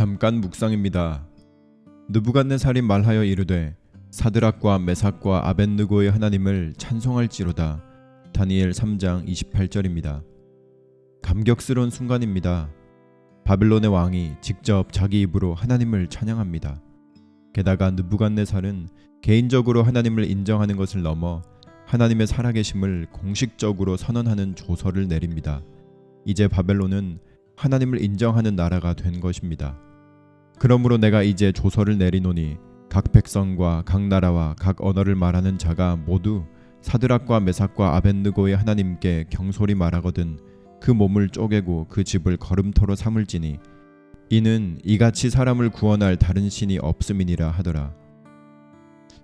잠깐 묵상입니다. 느부갓네살이 말하여 이르되 사드락과 메삭과 아벤느고의 하나님을 찬송할지로다. 다니엘 3장 28절입니다. 감격스러운 순간입니다. 바벨론의 왕이 직접 자기 입으로 하나님을 찬양합니다. 게다가 느부갓네살은 개인적으로 하나님을 인정하는 것을 넘어 하나님의 살아계심을 공식적으로 선언하는 조서를 내립니다. 이제 바벨론은 하나님을 인정하는 나라가 된 것입니다. 그러므로 내가 이제 조서를 내리노니 각 백성과 각 나라와 각 언어를 말하는 자가 모두 사드락과 메삭과 아벤느고의 하나님께 경솔히 말하거든 그 몸을 쪼개고 그 집을 걸음터로 삼을지니 이는 이같이 사람을 구원할 다른 신이 없음이니라 하더라.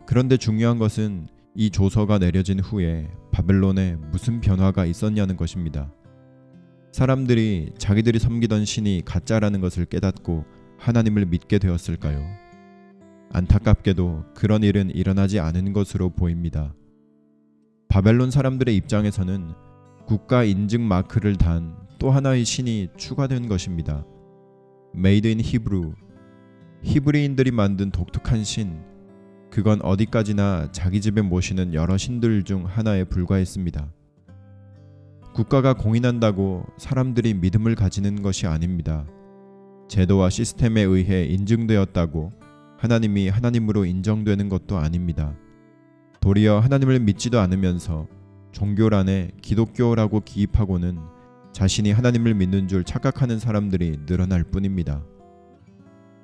그런데 중요한 것은 이 조서가 내려진 후에 바벨론에 무슨 변화가 있었냐는 것입니다. 사람들이 자기들이 섬기던 신이 가짜라는 것을 깨닫고 하나님을 믿게 되었을까요? 안타깝게도 그런 일은 일어나지 않은 것으로 보입니다. 바벨론 사람들의 입장에서는 국가 인증 마크를 단 또 하나의 신이 추가된 것입니다. 메이드 인 히브루 히브리인들이 만든 독특한 신 그건 어디까지나 자기 집에 모시는 여러 신들 중 하나에 불과했습니다. 국가가 공인한다고 사람들이 믿음을 가지는 것이 아닙니다. 제도와 시스템에 의해 인증되었다고 하나님이 하나님으로 인정되는 것도 아닙니다. 도리어 하나님을 믿지도 않으면서 종교란에 기독교라고 기입하고는 자신이 하나님을 믿는 줄 착각하는 사람들이 늘어날 뿐입니다.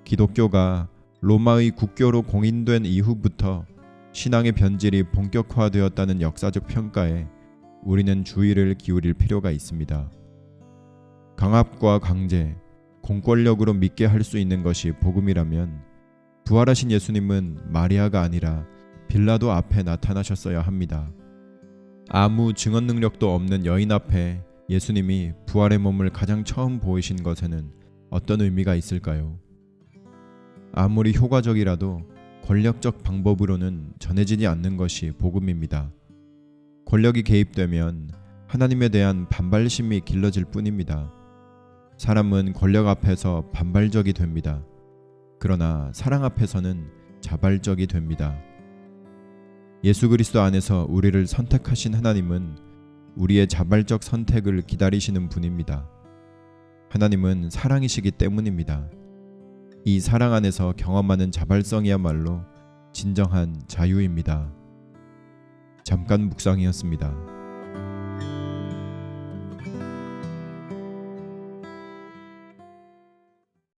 기독교가 로마의 국교로 공인된 이후부터 신앙의 변질이 본격화되었다는 역사적 평가에 우리는 주의를 기울일 필요가 있습니다. 강압과 강제, 공권력으로 믿게 할 수 있는 것이 복음이라면 부활하신 예수님은 마리아가 아니라 빌라도 앞에 나타나셨어야 합니다. 아무 증언 능력도 없는 여인 앞에 예수님이 부활의 몸을 가장 처음 보이신 것에는 어떤 의미가 있을까요? 아무리 효과적이라도 권력적 방법으로는 전해지지 않는 것이 복음입니다. 권력이 개입되면 하나님에 대한 반발심이 길러질 뿐입니다. 사람은 권력 앞에서 반발적이 됩니다. 그러나 사랑 앞에서는 자발적이 됩니다. 예수 그리스도 안에서 우리를 선택하신 하나님은 우리의 자발적 선택을 기다리시는 분입니다. 하나님은 사랑이시기 때문입니다. 이 사랑 안에서 경험하는 자발성이야말로 진정한 자유입니다. 잠깐 묵상이었습니다.